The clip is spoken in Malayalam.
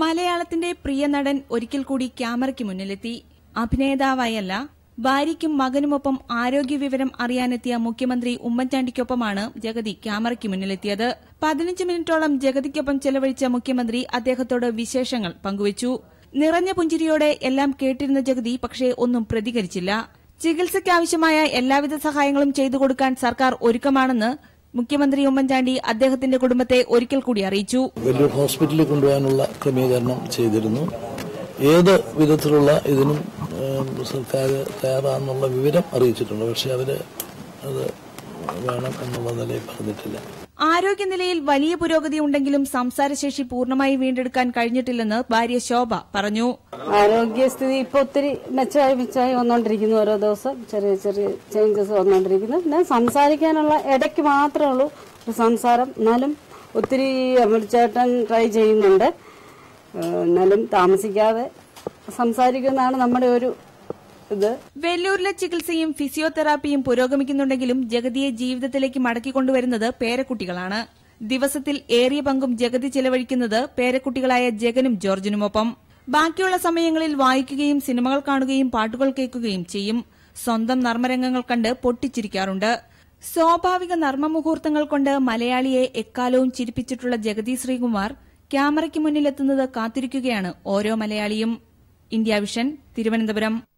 മലയാളത്തിന്റെ പ്രിയ നടൻ ഒരിക്കൽ കൂടി ക്യാമറയ്ക്ക് മുന്നിലെത്തി. അഭിനേതാവായല്ല ഭാര്യയ്ക്കും മകനുമൊപ്പം ആരോഗ്യ വിവരം അറിയാനെത്തിയ മുഖ്യമന്ത്രി ഉമ്മൻചാണ്ടിക്കൊപ്പമാണ് ജഗതി ക്യാമറയ്ക്ക് മുന്നിലെത്തിയത്. പതിനഞ്ച് മിനിറ്റോളം ജഗതിക്കൊപ്പം ചെലവഴിച്ച മുഖ്യമന്ത്രി അദ്ദേഹത്തോട് വിശേഷങ്ങൾ പങ്കുവച്ചു. നിറഞ്ഞ പുഞ്ചിരിയോടെ എല്ലാം കേട്ടിരുന്ന ജഗതി പക്ഷേ ഒന്നും പ്രതികരിച്ചില്ല. ചികിത്സയ്ക്കാവശ്യമായ എല്ലാവിധ സഹായങ്ങളും ചെയ്തു കൊടുക്കാൻ സർക്കാർ ഒരുക്കമാണെന്ന് മുഖ്യമന്ത്രി ഉമ്മൻചാണ്ടി അദ്ദേഹത്തിന്റെ കുടുംബത്തെ ഒരിക്കൽ കൂടി അറിയിച്ചു. വലിയൊരു ഹോസ്പിറ്റലിൽ കൊണ്ടുപോകാനുള്ള ക്രമീകരണം ചെയ്തിരുന്നു. ഏത് വിധത്തിലുള്ള ഇതിനും സർക്കാർ തയ്യാറാണെന്നുള്ള വിവരം അറിയിച്ചിട്ടുണ്ട്. പക്ഷെ അവർ അത് വേണം എന്നുള്ള നിലയിൽ പറഞ്ഞിട്ടില്ല. ആരോഗ്യനിലയിൽ വലിയ പുരോഗതി ഉണ്ടെങ്കിലും സംസാരശേഷി പൂർണമായി വീണ്ടെടുക്കാൻ കഴിഞ്ഞിട്ടില്ലെന്ന് ഭാര്യ ശോഭ പറഞ്ഞു. ആരോഗ്യസ്ഥിതി ഇപ്പൊ ഒത്തിരി മെച്ചമായി മെച്ചമായി വന്നുകൊണ്ടിരിക്കുന്നു ഓരോ ദിവസം. ചെറിയ ചെറിയ ചേഞ്ചസ് വന്നുകൊണ്ടിരിക്കുന്നു പിന്നെ സംസാരിക്കാനുള്ള ഇടയ്ക്ക് മാത്രമേ ഉള്ളൂ സംസാരം. എന്നാലും ഒത്തിരി അമൃതചേട്ടൻ ട്രൈ ചെയ്യുന്നുണ്ട്. എന്നാലും താമസിക്കാതെ സംസാരിക്കുന്നതാണ് നമ്മുടെ ഒരു ഇത്? വെല്ലൂരിലെ ചികിത്സയും ഫിസിയോതെറാപ്പിയും പുരോഗമിക്കുന്നുണ്ടെങ്കിലും ജഗതിയെ ജീവിതത്തിലേക്ക് മടക്കിക്കൊണ്ടുവരുന്നത് പേരക്കുട്ടികളാണ്. ദിവസത്തിൽ ഏറിയ പങ്കും ജഗതി ചെലവഴിക്കുന്നത് പേരക്കുട്ടികളായ ജഗനും ജോർജിനുമൊപ്പം. ബാക്കിയുള്ള സമയങ്ങളിൽ വായിക്കുകയും സിനിമകൾ കാണുകയും പാട്ടുകൾ കേൾക്കുകയും ചെയ്യും. സ്വന്തം നർമ്മരംഗങ്ങൾ കണ്ട് പൊട്ടിച്ചിരിക്കാറുണ്ട്. സ്വാഭാവിക നർമ്മമുഹൂർത്തങ്ങൾ കൊണ്ട് മലയാളിയെ എക്കാലവും ചിരിപ്പിച്ചിട്ടുള്ള ജഗതി ശ്രീകുമാർ ക്യാമറയ്ക്ക് മുന്നിലെത്തുന്നത് കാത്തിരിക്കുകയാണ് ഓരോ മലയാളിയും. India vision Thiruvananthapuram.